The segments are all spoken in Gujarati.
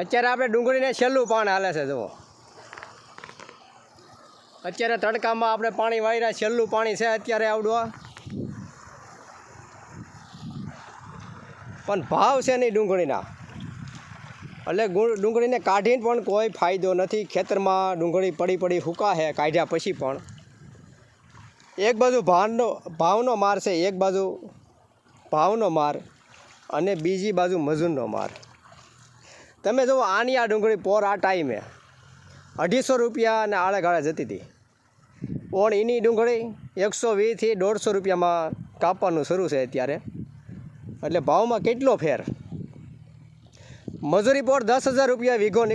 અત્યારે આપણે ડુંગળીને છેલ્લું પાન હાલે છે, જુઓ. અત્યારે તડકામાં આપણે પાણી વાયરા છેલ્લું પાણી છે અત્યારે આવડવા પણ ભાવ છે નહીં ડુંગળીના. એટલે ડુંગળીને કાઢીને પણ કોઈ ફાયદો નથી. ખેતરમાં ડુંગળી પડી પડી હુકા છે કાઢ્યા પછી પણ. એક બાજુ ભાવનો ભાવનો માર છે, એક બાજુ ભાવનો માર અને બીજી બાજુ મજૂરનો માર. તમે જુઓ, આની આ ડુંગળી પોર આ ટાઈમે અઢીસો રૂપિયા અને આળે ગાળે જતી હતી. ઓણ એની ડુંગળી એકસો વીસથી દોઢસો રૂપિયામાં કાપવાનું શરૂ છે અત્યારે. એટલે ભાવમાં કેટલો ફેર? મજૂરી પોર દસ હજાર રૂપિયા વીઘો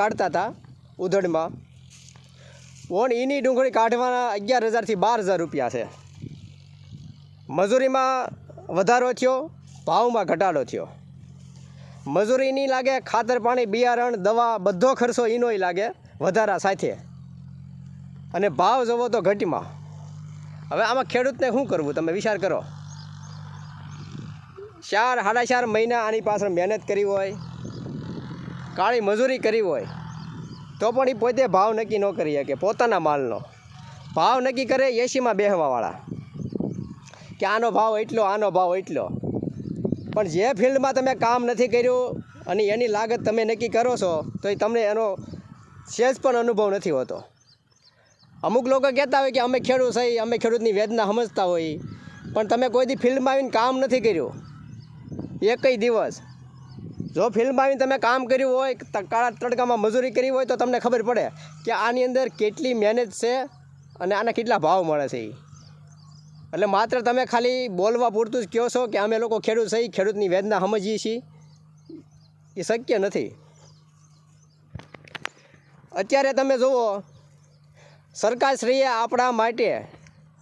કાઢતા હતા ઉધડમાં. ઓણ એની ડુંગળી કાઢવાના અગિયાર હજારથી બાર હજાર રૂપિયા છે. મજૂરીમાં વધારો થયો, ભાવમાં ઘટાડો થયો. મજૂરી નહીં લાગે, ખાતર, પાણી, બિયારણ, દવા, બધો ખર્ચો એનોય લાગે, વધારા સાથે. અને ભાવ જવો તો ઘટીમાં. હવે આમાં ખેડૂતને શું કરવું? તમે વિચાર કરો. ચાર, સાડા ચાર મહિના આની પાછળ મહેનત કરી હોય, કાળી મજૂરી કરી હોય, તો પણ એ પોતે ભાવ નક્કી ન કરી શકે, પોતાના માલનો. ભાવ નક્કી કરે એસીમાં બેહવાવાળા. કે આનો ભાવ એટલો, આનો ભાવ એટલો. પણ જે ફિલ્ડમાં તમે કામ નથી કર્યું અને એની લાગત તમે નક્કી કરો છો તો એ તમને એનો સેજ પણ અનુભવ નથી હોતો. અમુક લોકો કહેતા હોય કે અમે ખેડૂત સહી અમે ખેડૂતની વેદના સમજતા હોય, પણ તમે કોઈ દી ફિલ્ડમાં આવીને કામ નથી કર્યું. એકય દિવસ. જો ફિલ્ડમાં આવીને તમે કામ કર્યું હોય કાળા તડકામાં મજૂરી કરી હોય, તો તમને ખબર પડે કે આની અંદર કેટલી મહેનત છે અને આના કેટલા ભાવ મળે છે ઈ. એટલે માત્ર તમે ખાલી બોલવા પૂરતું જ કહો છો કે અમે લોકો ખેડૂત સહી ખેડૂતની વેદના સમજીએ છીએ. એ શક્ય નથી. અત્યારે તમે જુઓ, સરકારશ્રીએ આપણા માટે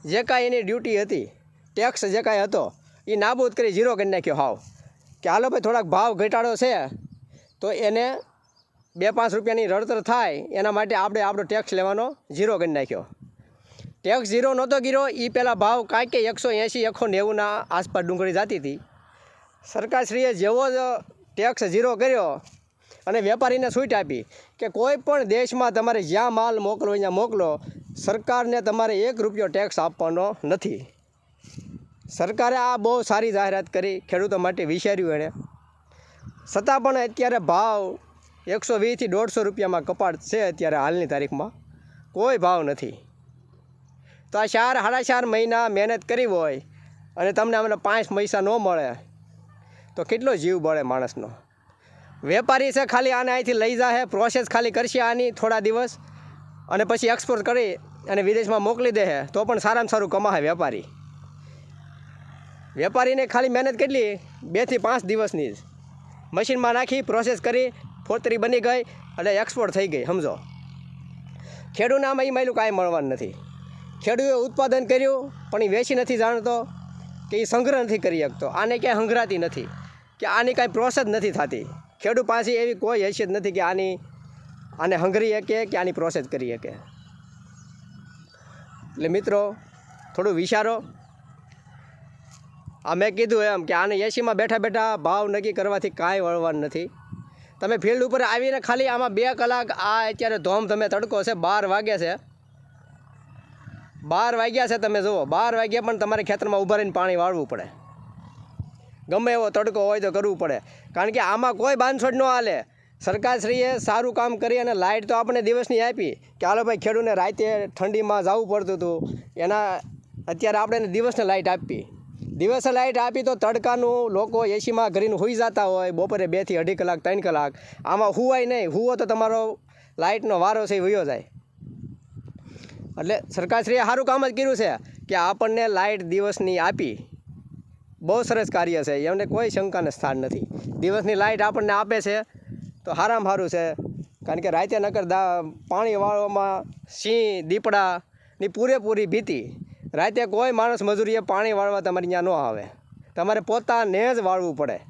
જે કાંઈ એની ડ્યુટી હતી, ટેક્સ જે કાંઈ હતો એ નાબૂદ કરી ઝીરો કરી નાખ્યો હાવ. કે હાલો ભાઈ, થોડાક ભાવ ઘટાડો છે, તો એને બે પાંચ રૂપિયાની રડતર થાય, એના માટે આપણે આપણો ટેક્સ લેવાનો ઝીરો કરી નાખ્યો. ટેક્સ ઝીરો નહોતો ગીરો એ પહેલાં ભાવ કાંઈક કે એકસો એંશી, એકસો નેવુંના આસપાસ ડુંગળી જતી હતી. સરકારશ્રીએ જેવો જ ટેક્સ ઝીરો કર્યો અને વેપારીને છૂટ આપી કે કોઈ પણ દેશમાં તમારે જ્યાં માલ મોકલો ત્યાં મોકલો, સરકારને તમારે એક રૂપિયો ટેક્સ આપવાનો નથી. સરકારે આ બહુ સારી જાહેરાત કરી ખેડૂતો માટે વિચાર્યું એણે. છતાં પણ અત્યારે ભાવ એકસો વીસથી દોઢસો રૂપિયામાં કપાટ છે અત્યારે હાલની તારીખમાં. કોઈ ભાવ નથી. તો આ ચાર, સાડા ચાર મહિના મહેનત કરી હોય અને તમને અમને પાંચ પૈસા ન મળે, તો કેટલો જીવ બળે માણસનો? વેપારી છે ખાલી આને અહીંથી લઈ જાહે પ્રોસેસ ખાલી કરશે આની થોડા દિવસ અને પછી એક્સપોર્ટ કરી અને વિદેશમાં મોકલી દે તો પણ સારામાં સારું કમાશે વેપારી. વેપારીને ખાલી મહેનત કેટલી? બેથી પાંચ દિવસની જ. મશીનમાં નાખી પ્રોસેસ કરી, ફોતરી બની ગઈ અને એક્સપોર્ટ થઈ ગઈ, સમજો. ખેડૂતને આમાં એ માયલું કાંઈ મળવાનું નથી. ખેડૂએ ઉત્પાદન કર્યું, પણ એ વેચી નથી જાણતો કે એ સંગ્રહ નથી કરી શકતો. આને ક્યાંય હંગરાતી નથી, કે આની કાંઈ પ્રોસેસ નથી થતી. ખેડૂત પાસે એવી કોઈ હેસિયત નથી કે આની, આને હંગરી શકે કે આની પ્રોસેસ કરી શકે. એટલે મિત્રો, થોડું વિચારો. આ મેં કીધું એમ કે આને એસીમાં બેઠા બેઠા ભાવ નક્કી કરવાથી કાંઈ વળવાનું નથી. તમે ફિલ્ડ ઉપર આવીને ખાલી આમાં બે કલાક, આ અત્યારે ધોમ તમે તડકો છે બાર વાગ્યા છે. બાર વાગ્યા છે તમે જુઓ, બાર વાગ્યા પણ તમારે ખેતરમાં ઊભા રહીને પાણી વાળવું પડે. ગમે એવો તડકો હોય તો કરવું પડે. કારણ કે આમાં કોઈ બાંધછોડ ન હાલે. સરકારશ્રીએ સારું કામ કરી અને લાઇટ તો આપણે દિવસની આપી કે હાલો ભાઈ ખેડૂને રાતે ઠંડીમાં જવું પડતું હતું. એના અત્યારે આપણે એને દિવસને લાઇટ આપી. દિવસે લાઇટ આપી તો તડકાનું લોકો એસીમાં ઘરીને હોઈ જતા હોય, બપોરે બેથી અઢી કલાક, ત્રણ કલાક. આમાં હુવાય નહીં. હુવો તો તમારો લાઇટનો વારો છે વયો જાય. એટલે સરકારશ્રીએ સારું કામ જ કર્યું છે કે આપણને લાઇટ દિવસની આપી. બહુ સરસ કાર્ય છે, એમને કોઈ શંકાને સ્થાન નથી. દિવસની લાઇટ આપણને આપે છે, તો સારામાં સારું છે. કારણ કે રાતે નકર દા, પાણી વાળવામાં સિંહ દીપડાની પૂરેપૂરી ભીતિ. રાતે કોઈ માણસ મજૂરીએ પાણી વાળવા તમારે ત્યાં ન આવે. તમારે પોતાને જ વાળવું પડે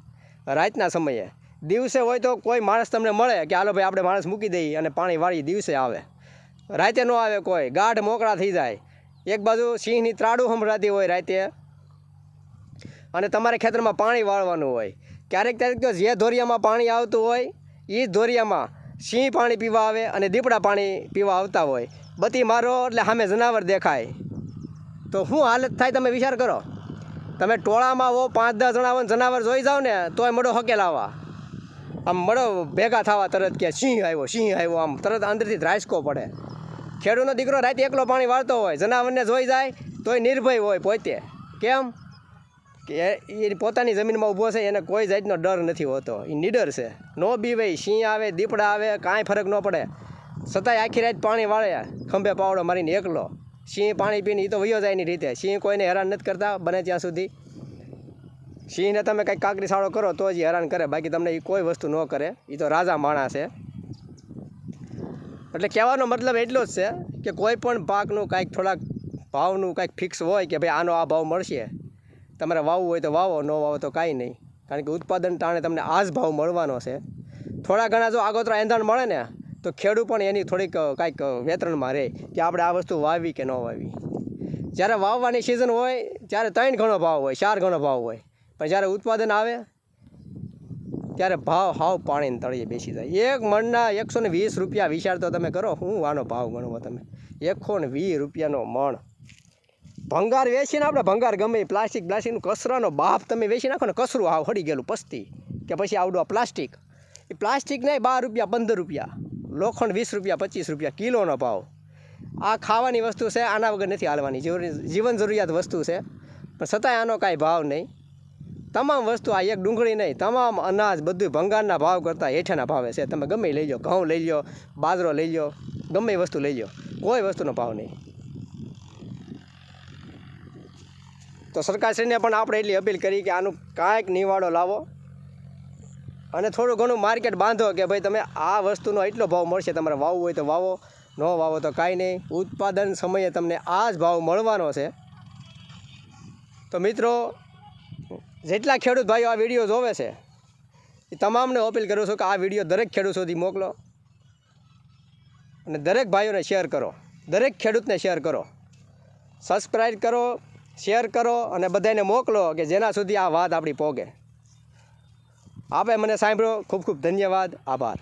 રાતના સમયે. દિવસે હોય તો કોઈ માણસ તમને મળે કે, હાલો ભાઈ, આપણે માણસ મૂકી દઈએ અને પાણી વાળી દિવસે આવે. રાતે ન આવે કોઈ, ગાઢ મોકળા થઈ જાય. એક બાજુ સિંહની ત્રાડું સંભળાતી હોય રાતે. અને તમારે ખેતરમાં પાણી વાળવાનું હોય. ક્યારેક ક્યારેક તો જે ધોરિયામાં પાણી આવતું હોય એ જ ધોરિયામાં સિંહ પાણી પીવા આવે અને દીપડા પાણી પીવા આવતા હોય. બત્તી મારો એટલે સામે જનાવર દેખાય. તો શું હાલત થાય તમે વિચાર કરો. તમે ટોળામાં હો, પાંચ દસ જણા જનાવર જોઈ જાઓ ને, તોય મડો હકેલાવા આમ મળો, ભેગા થવા તરત કે સિંહ આવ્યો સિંહ આવ્યો આમ, તરત અંદરથી ધ્રાસકો પડે. ખેડૂતનો દીકરો રાતે એકલો પાણી વાળતો હોય, જનાવરને જોઈ જાય, તોય નિર્ભય હોય પોતે. કેમ? કે એ પોતાની જમીનમાં ઊભો છે, એને કોઈ જાતનો ડર નથી હોતો. એ નીડર છે. નો બીવે સિંહ આવે, દીપડા આવે, કાંઈ ફરક ન પડે. છતાંય આખી રાત પાણી વાળે, ખંભે પાવડો મારીને એકલો. સિંહ પાણી પીને એ તો વયો જાય એની રીતે. સિંહ કોઈને હેરાન નથી કરતા, બને ત્યાં સુધી. સિંહને તમે કંઈક કાકરી સાળો કરો તો જ હેરાન કરે. બાકી તમને એ કોઈ વસ્તુ ન કરે. એ તો રાજા માણસ છે. એટલે કહેવાનો મતલબ એટલો જ છે કે કોઈ પણ પાકનું કાંઈક થોડાક ભાવનું કાંઈક ફિક્સ હોય કે ભાઈ આનો આ ભાવ મળશે, તમારે વાવવું હોય તો વાવો, ન વાવો તો કાંઈ નહીં. કારણ કે ઉત્પાદન ટાણે તમને આ જ ભાવ મળવાનો છે. થોડા ઘણા જો આગોતરા એંધાણ મળે ને, તો ખેડૂત પણ એની થોડીક કાંઈક વેતરણમાં રહે કે આપણે આ વસ્તુ વાવી કે ન વાવી. જ્યારે વાવવાની સિઝન હોય, ત્યારે ત્રણ ઘણો ભાવ હોય, ચાર ઘણો ભાવ હોય. પણ જ્યારે ઉત્પાદન આવે, ત્યારે ભાવ હાવ પાણીને તળીએ બેસી જાય. એક મણના એકસો ને વીસ રૂપિયા વિચાર તો તમે કરો, હું આનો ભાવ ગણવો તમે? એકસો ને વીસ રૂપિયાનો મણ. ભંગાર વેચીને આપણે ભંગાર ગમે પ્લાસ્ટિક, પ્લાસ્ટિકનું કચરાનો બાપ તમે વેચી નાખો ને કચરું હાવ હડી ગયેલું પસ્તી. કે પછી આવડું પ્લાસ્ટિક. એ પ્લાસ્ટિક નહીં, બાર રૂપિયા, પંદર રૂપિયા. લોખંડ વીસ રૂપિયા, પચીસ રૂપિયા, કિલોનો ભાવ. આ ખાવાની વસ્તુ છે, આના વગર નથી હાલવાની. જીવન જરૂરિયાત વસ્તુ છે. પણ છતાંય આનો કાંઈ ભાવ નહીં. તમામ વસ્તુ આ એક ડુંગળી નહીં, તમામ અનાજ બધું ભંગારના ભાવ કરતાં હેઠાના ભાવે છે. તમે ગમે લઈ લો ઘઉં લઈ લો બાજરો લઈ લો ગમે વસ્તુ લઈ લો કોઈ વસ્તુનો ભાવ નહીં. તો સરકારશ્રીને પણ આપણે એટલી અપીલ કરી કે આનું કાંઈક નિવાડો લાવો. અને થોડું ઘણું માર્કેટ બાંધો કે ભાઈ તમે આ વસ્તુનો એટલો ભાવ મળશે, તમારે વાવવું હોય તો વાવો, ન વાવો તો કાંઈ નહીં. ઉત્પાદન સમયે તમને આ જ ભાવ મળવાનો છે. તો મિત્રો જેટલા ખેડૂત ભાઈઓ આ વીડિયો જોવે છે, એ તમામને અપીલ કરું છું કે આ વીડિયો દરેક ખેડૂત સુધી મોકલો અને દરેક ભાઈઓને શેર કરો. દરેક ખેડૂતને શેર કરો. સબસ્ક્રાઈબ કરો શેર કરો અને બધાને મોકલો કે જેના સુધી આ વાત આપણી પોગે. આપે મને સાંભળ્યો, ખૂબ ખૂબ ધન્યવાદ, આભાર.